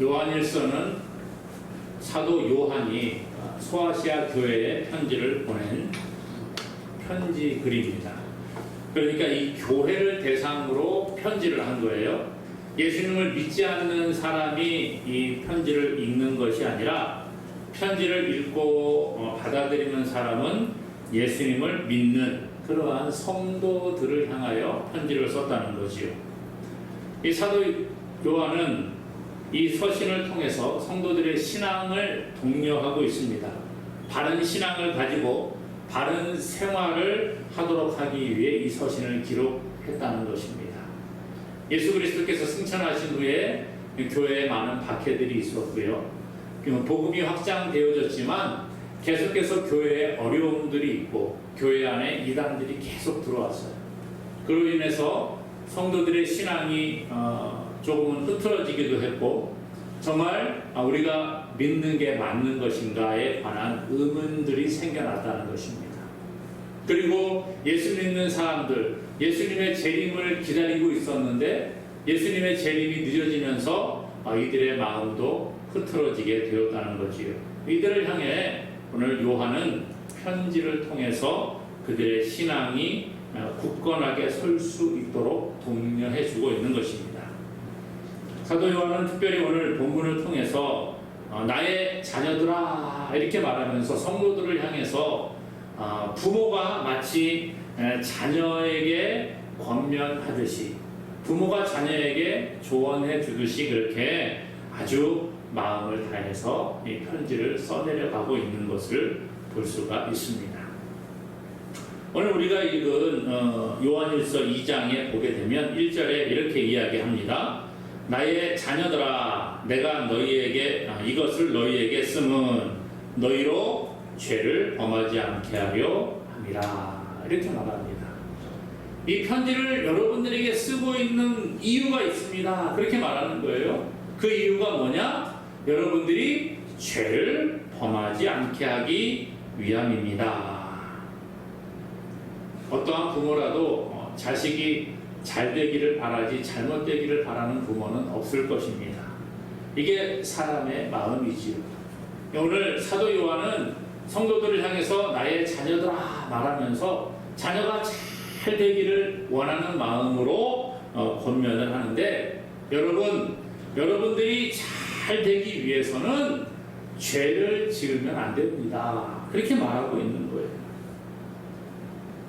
요한일서는 사도 요한이 소아시아 교회에 편지를 보낸 편지 글입니다. 그러니까 이 교회를 대상으로 편지를 한 거예요. 예수님을 믿지 않는 사람이 이 편지를 읽는 것이 아니라 편지를 읽고 어, 받아들이는 사람은 예수님을 믿는 그러한 성도들을 향하여 편지를 썼다는 거지요. 이 사도 요한은 이 서신을 통해서 성도들의 신앙을 독려하고 있습니다. 바른 신앙을 가지고 바른 생활을 하도록 하기 위해 이 서신을 기록했다는 것입니다. 예수 그리스도께서 승천하신 후에 교회에 많은 박해들이 있었고요. 복음이 확장되어졌지만 계속해서 교회에 어려움들이 있고 교회 안에 이단들이 계속 들어왔어요. 그로 인해서 성도들의 신앙이 어, 조금은 흐트러지기도 했고 정말 아, 우리가 믿는 게 맞는 것인가에 관한 의문들이 생겨났다는 것입니다. 그리고 예수 믿는 사람들, 예수님의 재림을 기다리고 있었는데 예수님의 재림이 늦어지면서 아, 이들의 마음도 흐트러지게 되었다는 거지요. 이들을 향해 오늘 요한은 편지를 통해서 그들의 신앙이 어, 굳건하게 설 수 있도록 독려해 주고 있는 것입니다. 사도 요한은 특별히 오늘 본문을 통해서 어, 나의 자녀들아 이렇게 말하면서 성도들을 향해서 어, 부모가 마치 자녀에게 권면하듯이 부모가 자녀에게 조언해 주듯이 그렇게 아주 마음을 다해서 이 편지를 써내려가고 있는 것을 볼 수가 있습니다. 오늘 우리가 읽은 어, 요한일서 2장에 보게 되면 1절에 이렇게 이야기합니다. 나의 자녀들아 내가 너희에게 아, 이것을 너희에게 쓰면 너희로 죄를 범하지 않게 하려 함이라 이렇게 말합니다. 이 편지를 여러분들에게 쓰고 있는 이유가 있습니다. 그렇게 말하는 거예요. 그 이유가 뭐냐? 여러분들이 죄를 범하지 않게 하기 위함입니다. 어떠한 부모라도 어, 자식이 잘 되기를 바라지 잘못되기를 바라는 부모는 없을 것입니다. 이게 사람의 마음이지요. 오늘 사도 요한은 성도들을 향해서 나의 자녀들아 말하면서 자녀가 잘 되기를 원하는 마음으로 어, 권면을 하는데 여러분 여러분들이 잘 되기 위해서는 죄를 지으면 안 됩니다. 그렇게 말하고 있는 거예요.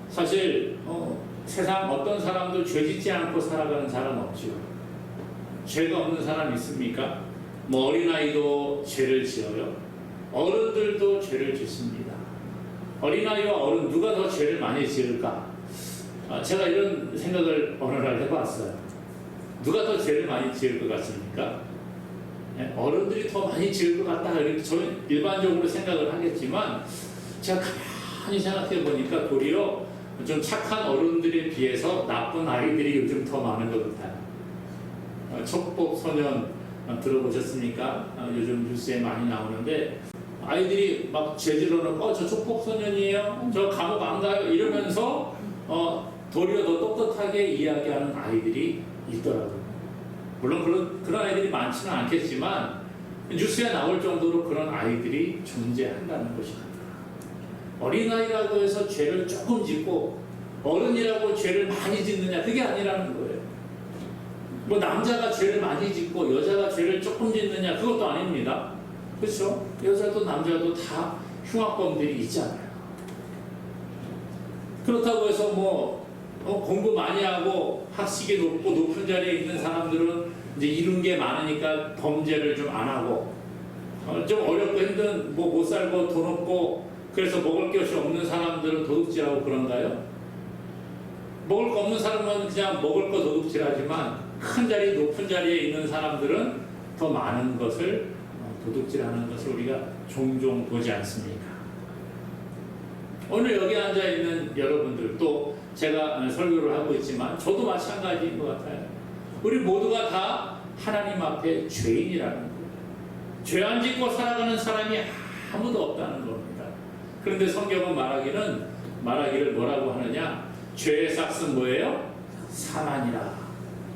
사실 어, 세상 어떤 사람도 죄 짓지 않고 살아가는 사람 없죠. 죄가 없는 사람 있습니까? 뭐 어린아이도 죄를 지어요. 어른들도 죄를 짓습니다. 어린아이와 어른 누가 더 죄를 많이 지을까? 아, 제가 이런 생각을 어느 날 해봤어요. 누가 더 죄를 많이 지을 것 같습니까? 네, 어른들이 더 많이 지을 것 같다. 이렇게 저는 일반적으로 생각을 하겠지만 제가 가만히 생각해 보니까 도리어 좀 착한 어른들에 비해서 나쁜 아이들이 요즘 더 많은 것 같아요. 어, 촉법 소년 어, 들어보셨습니까? 어, 요즘 뉴스에 많이 나오는데 아이들이 막 죄질러놓고 어, 저 촉법 소년이에요. 저 감옥 안 가요. 이러면서 어, 도리어 더 떳떳하게 이야기하는 아이들이 있더라고요. 물론 그런, 그런 아이들이 많지는 않겠지만 뉴스에 나올 정도로 그런 아이들이 존재한다는 것입니다. 어린아이라고 해서 죄를 조금 짓고 어른이라고 죄를 많이 짓느냐 그게 아니라는 거예요. 뭐 남자가 죄를 많이 짓고 여자가 죄를 조금 짓느냐 그것도 아닙니다. 그렇죠? 여자도 남자도 다 흉악범들이 있잖아요. 그렇다고 해서 뭐 어, 공부 많이 하고 학식이 높고 높은 자리에 있는 사람들은 이제 이룬 게 많으니까 범죄를 좀 안 하고 어, 좀 어렵고 힘든 뭐 못 살고 돈 없고 그래서 먹을 것이 없는 사람들은 도둑질하고 그런가요? 먹을 거 없는 사람은 그냥 먹을 거 도둑질하지만 큰 자리, 높은 자리에 있는 사람들은 더 많은 것을 어, 도둑질하는 것을 우리가 종종 보지 않습니까? 오늘 여기 앉아 있는 여러분들 또 제가 설교를 하고 있지만 저도 마찬가지인 것 같아요. 우리 모두가 다 하나님 앞에 죄인이라는 거예요. 죄안 짓고 살아가는 사람이 아무도 없다는 겁니다. 그런데 성경은 말하기는 말하기를 뭐라고 하느냐? 죄의 싹은 뭐예요? 사망이라.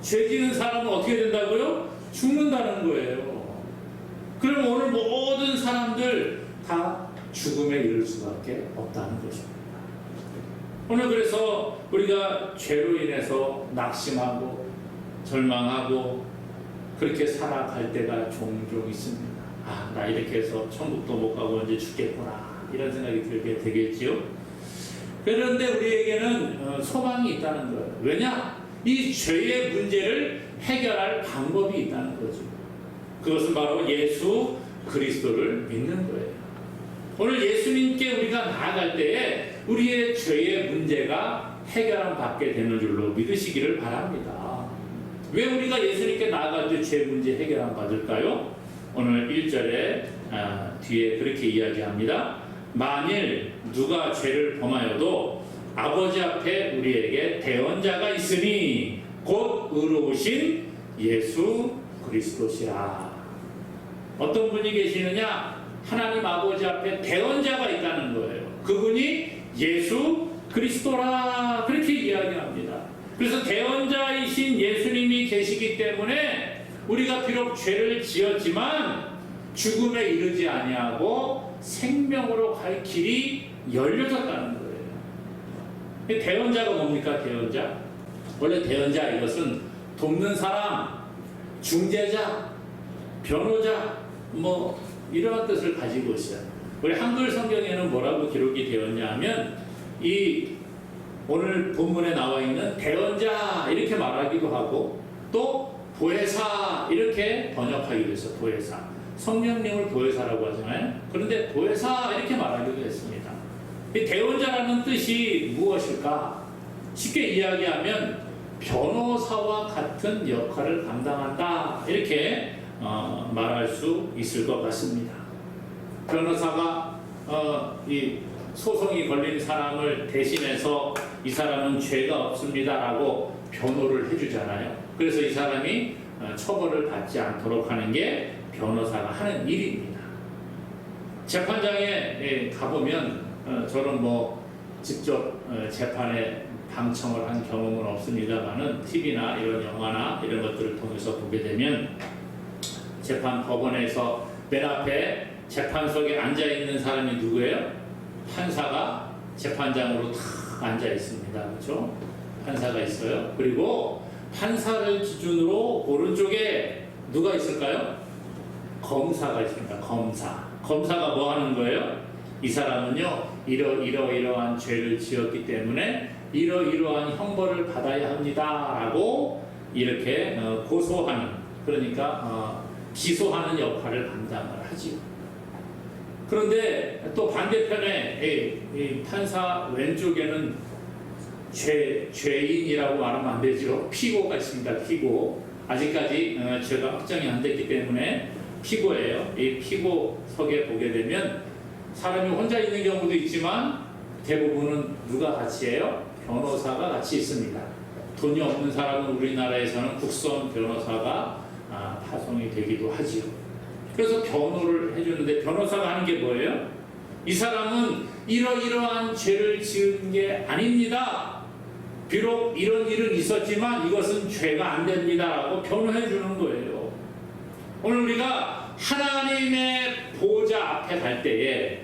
죄 지는 사람은 어떻게 된다고요? 죽는다는 거예요. 그럼 오늘 모든 사람들 다 죽음에 이를 수밖에 없다는 것입니다. 오늘 그래서 우리가 죄로 인해서 낙심하고 절망하고 그렇게 살아갈 때가 종종 있습니다. 아, 나 이렇게 해서 천국도 못 가고 이제 죽겠구나. 이런 생각이 들게 되겠지요. 그런데 우리에게는 어, 소망이 있다는 거예요. 왜냐? 이 죄의 문제를 해결할 방법이 있다는 거죠. 그것은 바로 예수 그리스도를 믿는 거예요. 오늘 예수님께 우리가 나아갈 때에 우리의 죄의 문제가 해결함 받게 되는 줄로 믿으시기를 바랍니다. 왜 우리가 예수님께 나아갈 때 죄 문제 해결함 받을까요? 오늘 1절에 아, 뒤에 그렇게 이야기합니다. 만일 누가 죄를 범하여도 아버지 앞에 우리에게 대언자가 있으니 곧 의로우신 예수 그리스도시라. 어떤 분이 계시느냐? 하나님 아버지 앞에 대언자가 있다는 거예요. 그분이 예수 그리스도라 그렇게 이야기합니다. 그래서 대언자이신 예수님이 계시기 때문에 우리가 비록 죄를 지었지만 죽음에 이르지 아니하고 생명으로 갈 길이 열려졌다는 거예요. 이 대언자가 뭡니까? 대언자? 원래 대언자 이것은 돕는 사람, 중재자, 변호자 뭐 이러한 뜻을 가지고 있어요. 우리 한글 성경에는 뭐라고 기록이 되었냐 하면 이 오늘 본문에 나와 있는 대언자 이렇게 말하기도 하고 또 보혜사 이렇게 번역하기도 했어요. 보혜사. 성령님을 보혜사라고 하잖아요. 그런데 보혜사 이렇게 말하기도 했습니다. 이 대언자라는 뜻이 무엇일까? 쉽게 이야기하면 변호사와 같은 역할을 감당한다. 이렇게 어, 말할 수 있을 것 같습니다. 변호사가 어, 이 소송이 걸린 사람을 대신해서 이 사람은 죄가 없습니다라고 변호를 해주잖아요. 그래서 이 사람이 어, 처벌을 받지 않도록 하는 게 변호사가 하는 일입니다. 재판장에 예, 가보면 어, 저는 뭐 직접 어, 재판에 방청을 한 경험은 없습니다만은 TV나 이런 영화나 이런 것들을 통해서 보게 되면 재판 법원에서 맨 앞에 재판석에 앉아 있는 사람이 누구예요? 판사가 재판장으로 탁 앉아 있습니다. 그렇죠? 판사가 있어요. 그리고 판사를 기준으로 오른쪽에 누가 있을까요? 검사가 있습니다. 검사. 검사가 뭐 하는 거예요? 이 사람은요, 이러, 이러, 이러한 죄를 지었기 때문에 이러, 이러한 형벌을 받아야 합니다. 라고 이렇게 어, 고소하는, 그러니까 어, 기소하는 역할을 감당을 하지요. 그런데 또 반대편에 이, 이 판사 왼쪽에는 죄, 죄인이라고 말하면 안 되죠. 피고가 있습니다. 피고. 아직까지 어, 죄가 확정이 안 됐기 때문에 피고예요. 이 피고석에 보게 되면 사람이 혼자 있는 경우도 있지만 대부분은 누가 같이 해요? 변호사가 같이 있습니다. 돈이 없는 사람은 우리나라에서는 국선 변호사가 아, 파송이 되기도 하지요. 그래서 변호를 해주는데 변호사가 하는 게 뭐예요? 이 사람은 이러이러한 죄를 지은 게 아닙니다. 비록 이런 일은 있었지만 이것은 죄가 안 됩니다라고 변호해 주는 거예요. 오늘 우리가 하나님의 보좌 앞에 갈 때에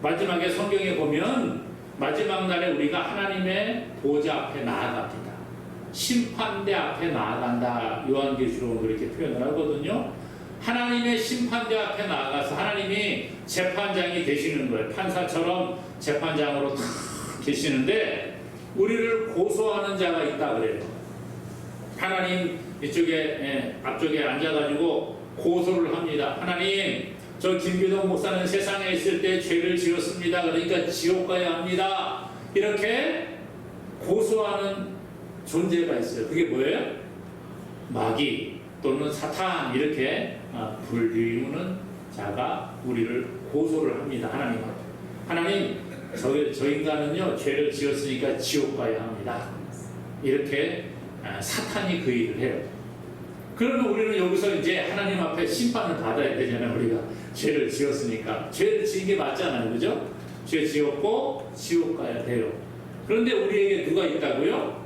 마지막에 성경에 보면 마지막 날에 우리가 하나님의 보좌 앞에 나아갑니다. 심판대 앞에 나아간다. 요한계시록은 그렇게 표현을 하거든요. 하나님의 심판대 앞에 나아가서 하나님이 재판장이 되시는 거예요. 판사처럼 재판장으로 탁 계시는데 우리를 고소하는 자가 있다 그래요. 하나님 이쪽에 예, 앞쪽에 앉아가지고 고소를 합니다. 하나님 저 김기동 목사는 세상에 있을 때 죄를 지었습니다. 그러니까 지옥 가야 합니다. 이렇게 고소하는 존재가 있어요. 그게 뭐예요? 마귀 또는 사탄 이렇게 아, 불리우는 자가 우리를 고소를 합니다. 하나님. 하나님 저, 저 인간은요 죄를 지었으니까 지옥 가야 합니다. 이렇게 아, 사탄이 그 일을 해요. 그러면 우리는 여기서 이제 하나님 앞에 심판을 받아야 되잖아요. 우리가 죄를 지었으니까 죄를 지은 게 맞잖아요, 그죠? 죄 지었고 지옥 가야 돼요. 그런데 우리에게 누가 있다고요?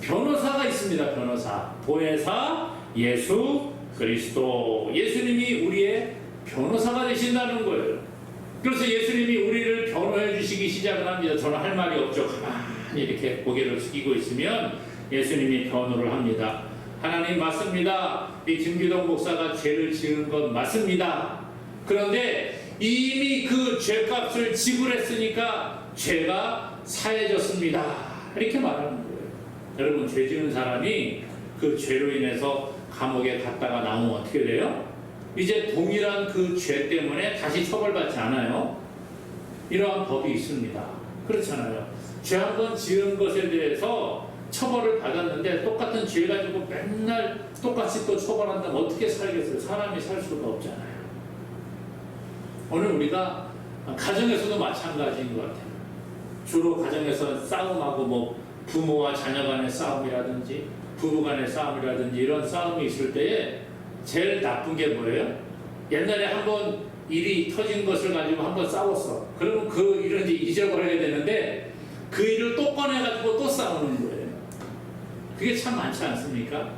변호사가 있습니다. 변호사, 보혜사, 예수 그리스도. 예수님이 우리의 변호사가 되신다는 거예요. 그래서 예수님이 우리를 변호해 주시기 시작을 합니다. 저는 할 말이 없죠. 가만히 이렇게 고개를 숙이고 있으면 예수님이 변호를 합니다. 하나님 맞습니다. 이 김기동 목사가 죄를 지은 건 맞습니다. 그런데 이미 그 죄값을 지불했으니까 죄가 사해졌습니다. 이렇게 말하는 거예요. 여러분 죄 지은 사람이 그 죄로 인해서 감옥에 갔다가 나오면 어떻게 돼요? 이제 동일한 그 죄 때문에 다시 처벌받지 않아요. 이러한 법이 있습니다. 그렇잖아요. 죄 한 번 지은 것에 대해서 처벌을 받았는데 똑같은 죄 가지고 맨날 똑같이 또 처벌한다면 어떻게 살겠어요? 사람이 살 수가 없잖아요. 오늘 우리가 가정에서도 마찬가지인 것 같아요. 주로 가정에서 싸움하고 뭐 부모와 자녀 간의 싸움이라든지 부부 간의 싸움이라든지 이런 싸움이 있을 때에 제일 나쁜 게 뭐예요? 옛날에 한번 일이 터진 것을 가지고 한번 싸웠어. 그러면 그 일을 이제 잊어버려야 되는데 그 일을 또 꺼내가지고 또 싸우는 거예요. 그게 참 많지 않습니까?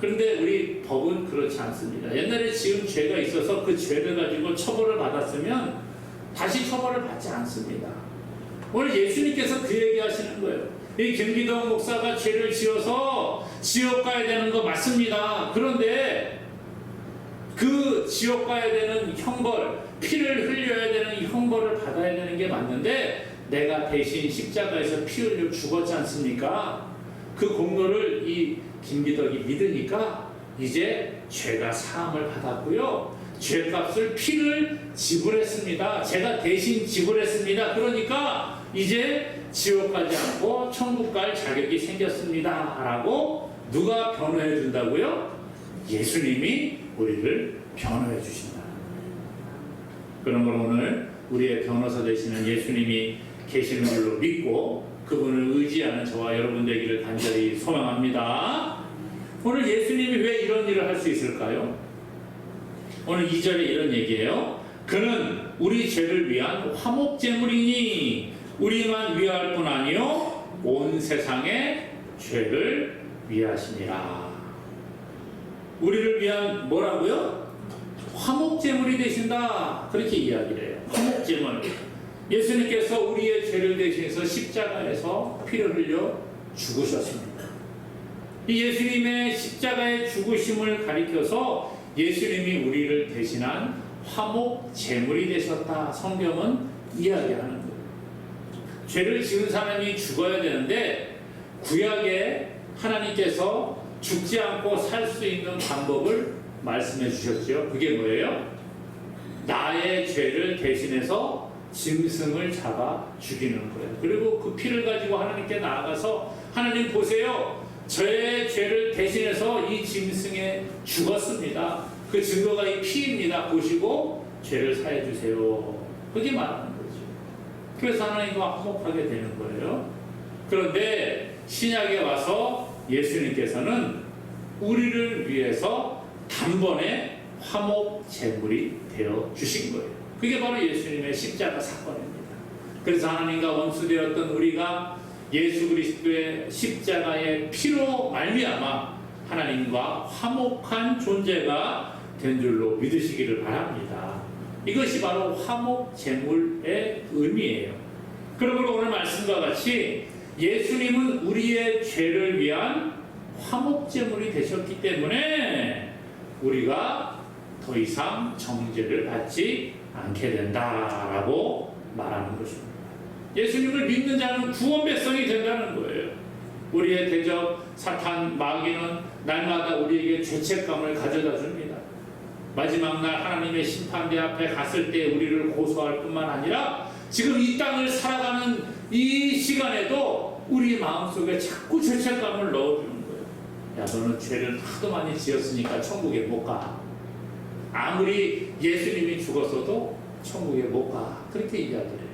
그런데 우리 법은 그렇지 않습니다. 옛날에 지은 죄가 있어서 그 죄를 가지고 처벌을 받았으면 다시 처벌을 받지 않습니다. 오늘 예수님께서 그 얘기 하시는 거예요. 이 김기동 목사가 죄를 지어서 지옥 가야 되는 거 맞습니다. 그런데 그 지옥 가야 되는 형벌, 피를 흘려야 되는 형벌을 받아야 되는 게 맞는데 내가 대신 십자가에서 피 흘려 죽었지 않습니까? 그 공로를 이 김기덕이 믿으니까 이제 죄가 사함을 받았고요. 죄값을 피를 지불했습니다. 제가 대신 지불했습니다. 그러니까 이제 지옥 가지 않고 천국 갈 자격이 생겼습니다. 라고 누가 변호해 준다고요? 예수님이 우리를 변호해 주신다. 그러므로 오늘 우리의 변호사 되시는 예수님이 계시는 줄로 믿고 그분을 의지하는 저와 여러분 되기를 간절히 소망합니다. 오늘 예수님이 왜 이런 일을 할 수 있을까요? 오늘 2절에 이런 얘기예요. 그는 우리 죄를 위한 화목제물이니 우리만 위할 뿐 아니요 온 세상의 죄를 위하시니라. 우리를 위한 뭐라고요? 화목제물이 되신다. 그렇게 이야기를 해요. 화목제물. 예수님께서 우리의 죄를 대신해서 십자가에서 피를 흘려 죽으셨습니다. 이 예수님의 십자가의 죽으심을 가리켜서 예수님이 우리를 대신한 화목 제물이 되셨다. 성경은 이야기하는 거예요. 죄를 지은 사람이 죽어야 되는데 구약에 하나님께서 죽지 않고 살 수 있는 방법을 말씀해 주셨죠. 그게 뭐예요? 나의 죄를 대신해서 짐승을 잡아 죽이는 거예요. 그리고 그 피를 가지고 하나님께 나아가서 하나님 보세요. 저의 죄를 대신해서 이 짐승에 죽었습니다. 그 증거가 이 피입니다. 보시고 죄를 사해 주세요. 그게 말하는 거죠. 그래서 하나님과 화목하게 되는 거예요. 그런데 신약에 와서 예수님께서는 우리를 위해서 단번에 화목 제물이 되어 주신 거예요. 그게 바로 예수님의 십자가 사건입니다. 그래서 하나님과 원수되었던 우리가 예수 그리스도의 십자가의 피로 말미암아 하나님과 화목한 존재가 된 줄로 믿으시기를 바랍니다. 이것이 바로 화목 제물의 의미예요. 그러므로 오늘 말씀과 같이 예수님은 우리의 죄를 위한 화목 제물이 되셨기 때문에 우리가 더 이상 정죄를 받지 않게 된다라고 말하는 것입니다. 예수님을 믿는 자는 구원 백성이 된다는 거예요. 우리의 대적 사탄 마귀는 날마다 우리에게 죄책감을 가져다 줍니다. 마지막 날 하나님의 심판대 앞에 갔을 때 우리를 고소할 뿐만 아니라 지금 이 땅을 살아가는 이 시간에도 우리 마음속에 자꾸 죄책감을 넣어주는 거예요. 야 너는 죄를 하도 많이 지었으니까 천국에 못 가. 아무리 예수님이 죽었어도 천국에 못 가. 그렇게 이야기를.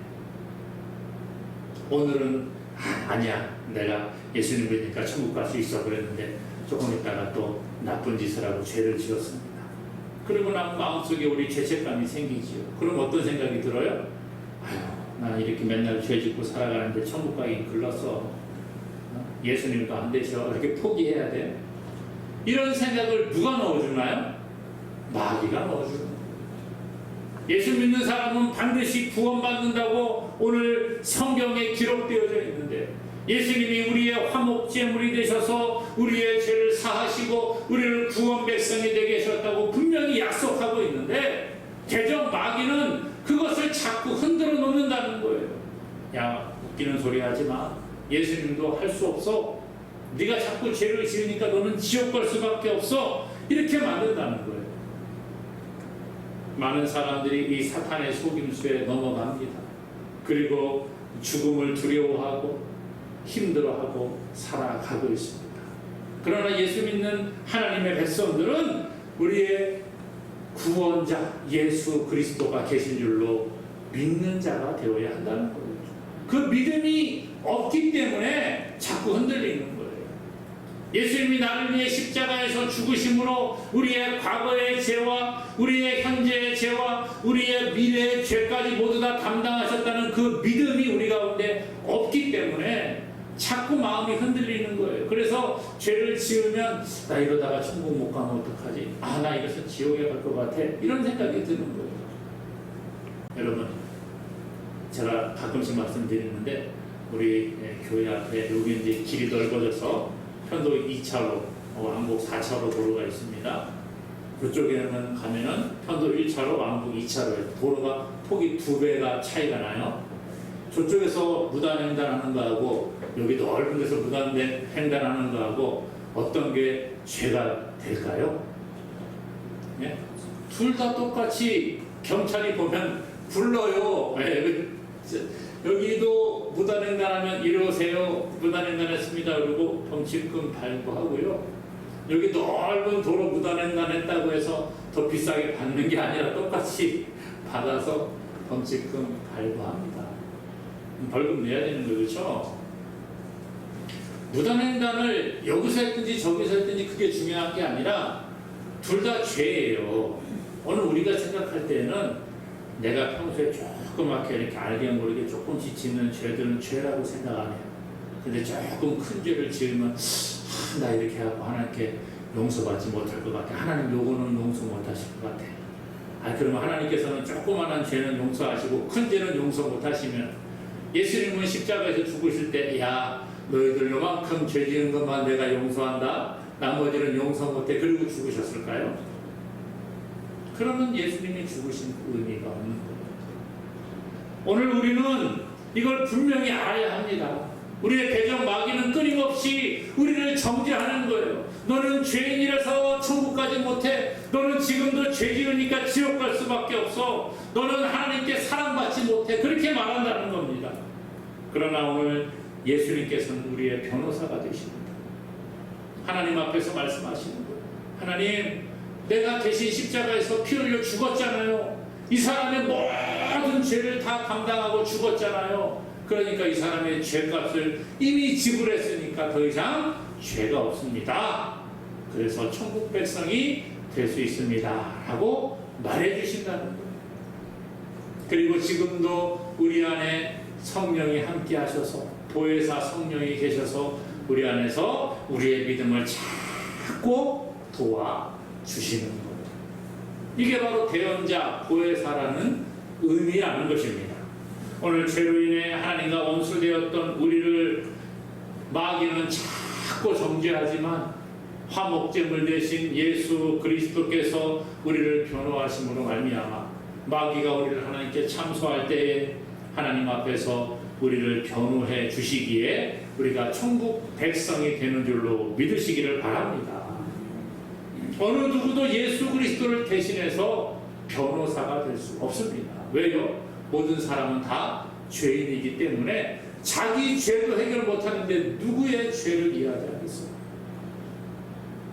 오늘은 아, 아니야. 내가 예수님 믿으니까 천국 갈 수 있어 그랬는데 조금 있다가 또 나쁜 짓을 하고 죄를 지었습니다. 그리고 나면 마음속에 우리 죄책감이 생기지요. 그럼 어떤 생각이 들어요? 아유, 난 이렇게 맨날 죄 짓고 살아가는데 천국 가기 글렀어. 어? 예수님도 안 되셔. 이렇게 포기해야 돼. 이런 생각을 누가 넣어주나요? 마귀가 넣어주는 거 예수 믿는 사람은 반드시 구원받는다고 오늘 성경에 기록되어져 있는데 예수님이 우리의 화목제물이 되셔서 우리의 죄를 사하시고 우리를 구원 백성이 되게 하셨다고 분명히 약속하고 있는데 대적 마귀는 그것을 자꾸 흔들어 놓는다는 거예요. 야 웃기는 소리 하지 마. 예수님도 할 수 없어. 네가 자꾸 죄를 지으니까 너는 지옥 갈 수밖에 없어. 이렇게 만든다는 거예요. 많은 사람들이 이 사탄의 속임수에 넘어갑니다. 그리고 죽음을 두려워하고 힘들어하고 살아가고 있습니다. 그러나 예수 믿는 하나님의 백성들은 우리의 구원자 예수 그리스도가 계신 줄로 믿는 자가 되어야 한다는 거예요. 그 믿음이 없기 때문에 자꾸 흔들리는 거 예수님이 나를 위해 십자가에서 죽으심으로 우리의 과거의 죄와 우리의 현재의 죄와 우리의 미래의 죄까지 모두 다 담당하셨다는 그 믿음이 우리 가운데 없기 때문에 자꾸 마음이 흔들리는 거예요. 그래서 죄를 지으면 나 이러다가 천국 못 가면 어떡하지? 아, 나 이래서 지옥에 갈 것 같아. 이런 생각이 드는 거예요. 여러분, 제가 가끔씩 말씀드리는데 우리 예, 교회 앞에 여기 이제 길이 넓어져서 편도 2차로, 어, 왕복 4차로 도로가 있습니다. 그쪽에는 가면은 편도 1차로, 왕복 2차로 도로가 폭이 두 배가 차이가 나요. 저쪽에서 무단횡단하는 거하고 여기 넓은 데서 무단횡단하는 거하고 어떤 게 죄가 될까요? 예? 둘 다 똑같이 경찰이 보면 불러요. 예, 그, 저, 여기도 무단횡단하면 이러세요. 무단횡단했습니다. 그리고 범칙금 발부하고요. 여기 넓은 도로 무단횡단했다고 해서 더 비싸게 받는 게 아니라 똑같이 받아서 범칙금 발부합니다. 벌금 내야 되는 거 그렇죠? 무단횡단을 여기서 했든지 저기서 했든지 그게 중요한 게 아니라 둘 다 죄예요. 오늘 우리가 생각할 때는 내가 평소에 조그맣게 이렇게 알게 모르게 조금씩 짓는 죄들은 죄라고 생각 안 해요. 근데 조금 큰 죄를 지으면 아, 나 이렇게 하고 하나님께 용서받지 못할 것 같아. 하나님 요거는 용서 못하실 것 같아. 아 그러면 하나님께서는 조그만한 죄는 용서하시고 큰 죄는 용서 못하시면 예수님은 십자가에서 죽으실 때, 야, 너희들 요만큼 죄 지은 것만 내가 용서한다. 나머지는 용서 못해. 그리고 죽으셨을까요? 그러면 예수님이 죽으신 의미가 없는 거예요. 오늘 우리는 이걸 분명히 알아야 합니다. 우리의 대적 마귀는 끊임없이 우리를 정죄하는 거예요. 너는 죄인이라서 천국 가지 못해. 너는 지금도 죄 지으니까 지옥 갈 수밖에 없어. 너는 하나님께 사랑받지 못해. 그렇게 말한다는 겁니다. 그러나 오늘 예수님께서는 우리의 변호사가 되십니다. 하나님 앞에서 말씀하시는 거예요. 하나님, 내가 대신 십자가에서 피 흘려 죽었잖아요. 이 사람의 모든 죄를 다 감당하고 죽었잖아요. 그러니까 이 사람의 죄값을 이미 지불했으니까 더 이상 죄가 없습니다. 그래서 천국 백성이 될 수 있습니다. 라고 말해 주신다는 거예요. 그리고 지금도 우리 안에 성령이 함께 하셔서 보혜사 성령이 계셔서 우리 안에서 우리의 믿음을 자꾸 도와 주시는 거예요. 이게 바로 대언자 보혜사라는 의미라는 것입니다. 오늘 죄로 인해 하나님과 원수되었던 우리를 마귀는 자꾸 정죄하지만 화목제물 대신 예수 그리스도께서 우리를 변호하심으로 말미암아 마귀가 우리를 하나님께 참소할 때에 하나님 앞에서 우리를 변호해 주시기에 우리가 천국 백성이 되는 줄로 믿으시기를 바랍니다. 어느 누구도 예수 그리스도를 대신해서 변호사가 될 수 없습니다. 왜요? 모든 사람은 다 죄인이기 때문에 자기 죄도 해결 못하는데 누구의 죄를 이야기하겠어요?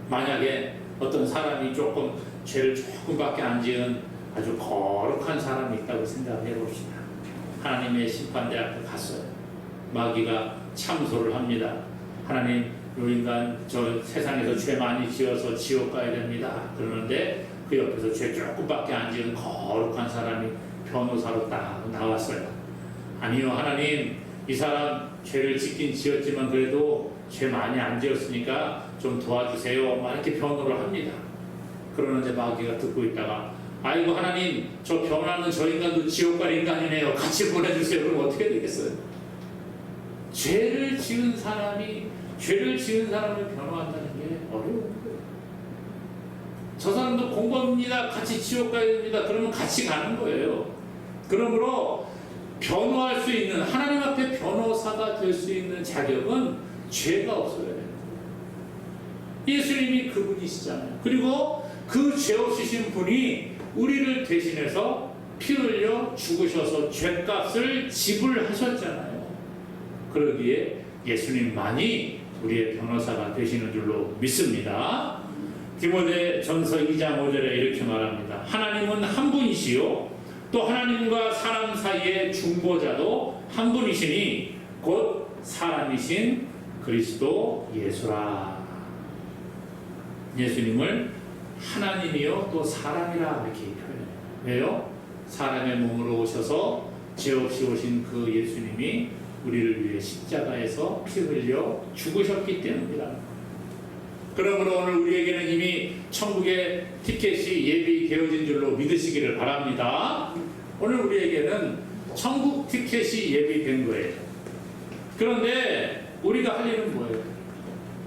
만약에 어떤 사람이 조금 죄를 조금밖에 안 지은 아주 거룩한 사람이 있다고 생각해 봅시다. 하나님의 심판대 앞에 갔어요. 마귀가 참소를 합니다. 하나님, 요 인간 저 세상에서 죄 많이 지어서 지옥 가야 됩니다. 그러는데 그 옆에서 죄 조금밖에 안 지은 거룩한 사람이 변호사로 딱 나왔어요. 아니요, 하나님, 이 사람 죄를 짓긴 지었지만 그래도 죄 많이 안 지었으니까 좀 도와주세요. 막 이렇게 변호를 합니다. 그러는데 마귀가 듣고 있다가 아이고 하나님 저 변하는 저 인간도 지옥 갈 인간이네요. 같이 보내주세요. 그럼 어떻게 되겠어요? 죄를 지은 사람이 죄를 지은 사람을 변호한다는 게 어려운 거예요. 저 사람도 공범입니다. 같이 지옥 가야 됩니다. 그러면 같이 가는 거예요. 그러므로 변호할 수 있는 하나님 앞에 변호사가 될 수 있는 자격은 죄가 없어야 돼요. 예수님이 그분이시잖아요. 그리고 그 죄 없으신 분이 우리를 대신해서 피 흘려 죽으셔서 죄값을 지불하셨잖아요. 그러기에 예수님만이 우리의 변호사가 되시는 줄로 믿습니다. 디모데 전서 2장 5절에 이렇게 말합니다. 하나님은 한 분이시요. 또 하나님과 사람 사이의 중보자도 한 분이시니 곧 사람이신 그리스도 예수라. 예수님을 하나님이요 또 사람이라 이렇게 표현해요. 왜요? 사람의 몸으로 오셔서 죄 없이 오신 그 예수님이 우리를 위해 십자가에서 피 흘려 죽으셨기 때문이다. 그러므로 오늘 우리에게는 이미 천국의 티켓이 예비되어진 줄로 믿으시기를 바랍니다. 오늘 우리에게는 천국 티켓이 예비된 거예요. 그런데 우리가 할 일은 뭐예요?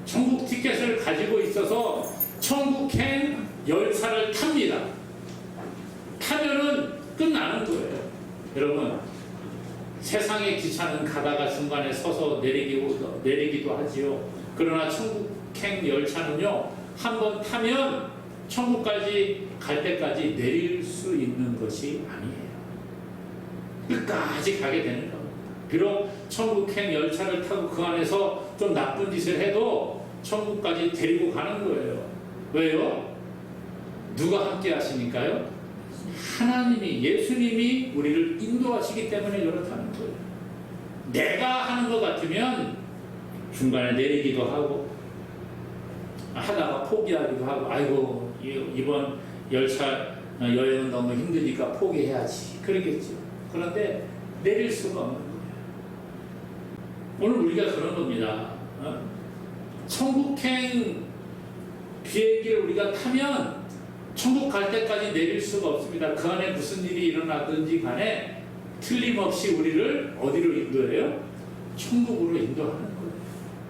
천국 티켓을 가지고 있어서 천국행 열차를 탑니다. 타면은 끝나는 거예요. 여러분, 세상의 기차는 가다가 중간에 서서 내리기도, 내리기도 하지요. 그러나 천국행 열차는요, 한 번 타면 천국까지 갈 때까지 내릴 수 있는 것이 아니에요. 끝까지 가게 되는 겁니다. 비록 천국행 열차를 타고 그 안에서 좀 나쁜 짓을 해도 천국까지 데리고 가는 거예요. 왜요? 누가 함께 하시니까요? 하나님이, 예수님이 우리를 인도하시기 때문에 그렇다는 거예요. 내가 하는 것 같으면 중간에 내리기도 하고, 하다가 포기하기도 하고, 아이고, 이- 이번 열차 여행은 너무 힘드니까 포기해야지. 그러겠죠. 그런데 내릴 수가 없는 거예요. 오늘 우리가 그런 겁니다. 어? 천국행 비행기를 우리가 타면 천국 갈 때까지 내릴 수가 없습니다. 그 안에 무슨 일이 일어나든지 간에 틀림없이 우리를 어디로 인도해요? 천국으로 인도하는 거예요.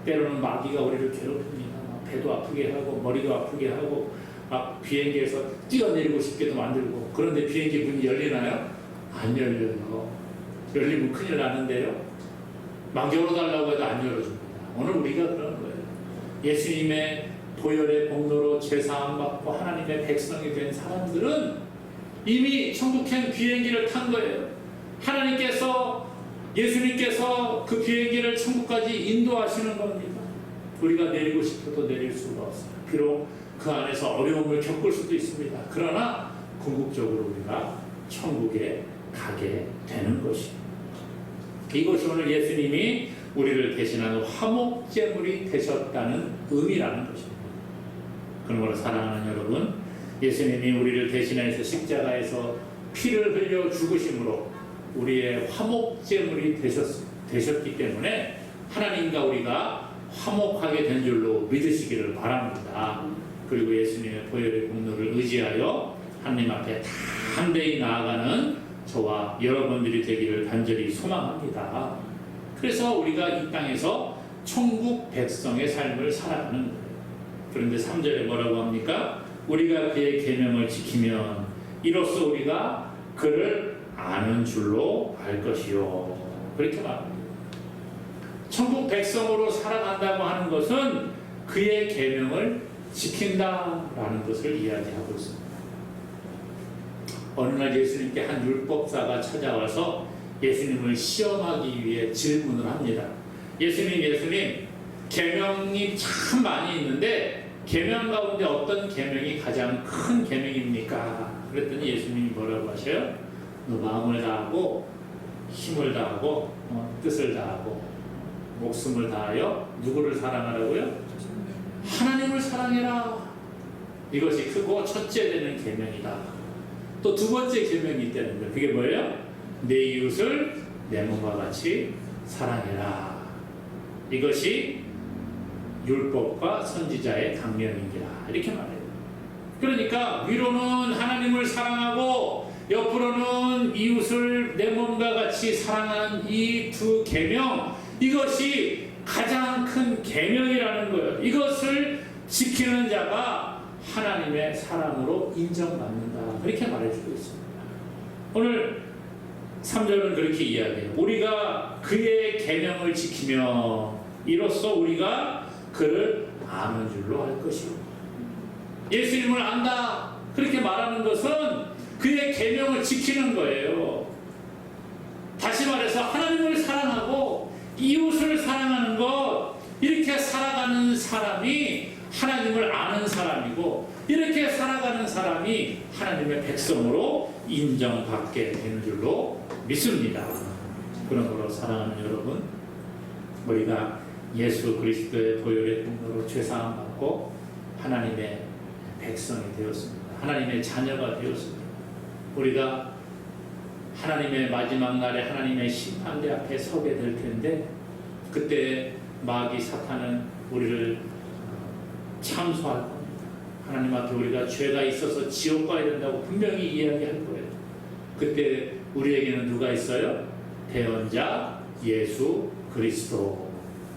때로는 마귀가 우리를 괴롭힙니다. 막 배도 아프게 하고 머리도 아프게 하고 막 비행기에서 뛰어내리고 싶게도 만들고 그런데 비행기 문이 열리나요? 안 열려요. 열리면 큰일 나는데요. 막 열어달라고 해도 안 열어줍니다. 오늘 우리가 그런 거예요. 예수님의 보혈의 공로로 죄사함 받고 하나님의 백성이 된 사람들은 이미 천국행 비행기를 탄 거예요. 하나님께서 예수님께서 그 비행기를 천국까지 인도하시는 겁니다. 우리가 내리고 싶어도 내릴 수가 없어요. 비록 그 안에서 어려움을 겪을 수도 있습니다. 그러나 궁극적으로 우리가 천국에 가게 되는 것입니다. 이것이 오늘 예수님이 우리를 대신하는 화목제물이 되셨다는 의미라는 것입니다. 그러므로 사랑하는 여러분, 예수님이 우리를 대신해서 십자가에서 피를 흘려 죽으심으로 우리의 화목제물이 되셨, 되셨기 때문에 하나님과 우리가 화목하게 된 줄로 믿으시기를 바랍니다. 그리고 예수님의 보혈의 공로를 의지하여 하나님 앞에 담대히 나아가는 저와 여러분들이 되기를 간절히 소망합니다. 그래서 우리가 이 땅에서 천국 백성의 삶을 살아가는 거예요. 그런데 3절에 뭐라고 합니까? 우리가 그의 계명을 지키면 이로써 우리가 그를 아는 줄로 알 것이요. 그렇게 말합니다. 천국 백성으로 살아간다고 하는 것은 그의 계명을 지킨다라는 것을 이야기하고 있습니다. 어느 날 예수님께 한 율법사가 찾아와서 예수님을 시험하기 위해 질문을 합니다. 예수님, 예수님, 계명이 참 많이 있는데 계명 가운데 어떤 계명이 가장 큰 계명입니까? 그랬더니 예수님이 뭐라고 하셔요? 너 마음을 다하고 힘을 다하고 어, 뜻을 다하고 목숨을 다하여 누구를 사랑하라고요? 하나님을 사랑해라. 이것이 크고 첫째 되는 계명이다. 또 두 번째 계명이 있다는 거예요. 그게 뭐예요? 내 이웃을 내 몸과 같이 사랑해라. 이것이 율법과 선지자의 강령이니라. 이렇게 말해요. 그러니까 위로는 하나님을 사랑하고 옆으로는 이웃을 내 몸과 같이 사랑하는 이 두 계명 이것이 가장 큰 계명이라는 거예요. 이것을 지키는 자가 하나님의 사랑으로 인정받는다. 그렇게 말해주고 있습니다. 오늘 3절은 그렇게 이야기해요. 우리가 그의 계명을 지키며 이로써 우리가 그를 아는 줄로 할 것이요. 예수님을 안다. 그렇게 말하는 것은 그의 계명을 지키는 거예요. 다시 말해서 하나님을 사랑하고 이웃을 사랑하는 것 이렇게 살아가는 사람이 하나님을 아는 사람이고 이렇게 살아가는 사람이 하나님의 백성으로 인정받게 되는 줄로 믿습니다. 그러므로 사랑하는 여러분, 우리가 예수 그리스도의 보혈의 공로로 죄사함 받고 하나님의 백성이 되었습니다. 하나님의 자녀가 되었습니다. 우리가 하나님의 마지막 날에 하나님의 심판대 앞에 서게 될 텐데 그때 마귀 사탄은 우리를 참소할 겁니다. 하나님 앞에 우리가 죄가 있어서 지옥 가야 된다고 분명히 이야기할 거예요. 그때 우리에게는 누가 있어요? 대언자 예수 그리스도.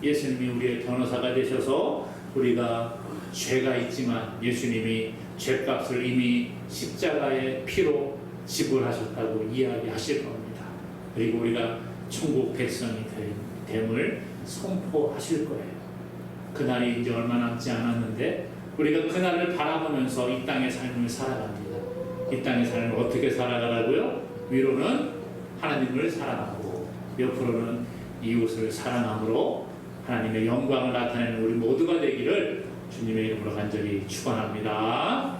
예수님이 우리의 변호사가 되셔서 우리가 죄가 있지만 예수님이 죄값을 이미 십자가의 피로 지불하셨다고 이야기하실 겁니다. 그리고 우리가 천국 백성이 됨을 선포하실 거예요. 그날이 이제 얼마 남지 않았는데 우리가 그날을 바라보면서 이 땅의 삶을 살아갑니다. 이 땅의 삶을 어떻게 살아가라고요? 위로는 하나님을 사랑하고 옆으로는 이웃을 사랑함으로 하나님의 영광을 나타내는 우리 모두가 되기를 주님의 이름으로 간절히 축원합니다.